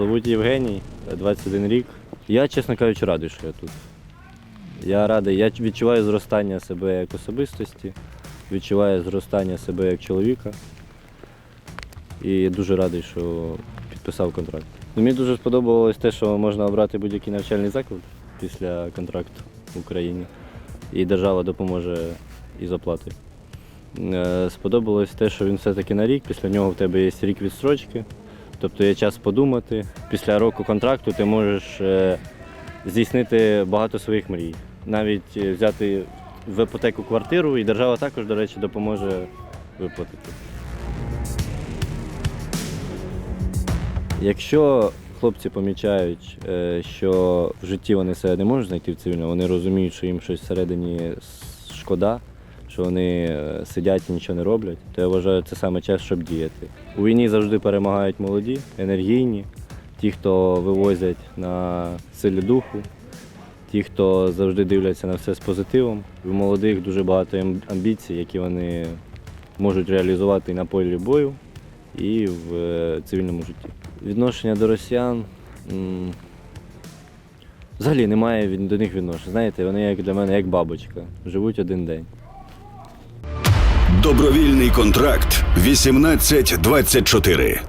Зовуть Євгеній, 21 рік. Я, чесно кажучи, радий, що я тут. Я радий, я відчуваю зростання себе як особистості, відчуваю зростання себе як чоловіка. І дуже радий, що підписав контракт. Ну, Мені дуже сподобалось те, що можна обрати будь-який навчальний заклад після контракту в Україні. І держава допоможе із оплатою. Е, Сподобалось те, що він все-таки на рік, після нього в тебе є рік відстрочки. Тобто є час подумати. Після року контракту ти можеш е, здійснити багато своїх мрій. Навіть е, взяти в іпотеку квартиру, і держава також, до речі, допоможе виплатити. Якщо хлопці помічають, що в житті вони себе не можуть знайти в цивільному, вони розуміють, що їм щось всередині шкода, що вони е, сидять і нічого не роблять, то я вважаю, це саме час, щоб діяти. У війні завжди перемагають молоді, енергійні, ті, хто вивозять на силі духу, ті, хто завжди дивляться на все з позитивом. У молодих дуже багато амбіцій, які вони можуть реалізувати і на полі бою, і в е, цивільному житті. Відношення до росіян. Взагалі немає до них відношень. Знаєте, вони як для мене як бабочка. Живуть один день. Добровільний контракт 1824.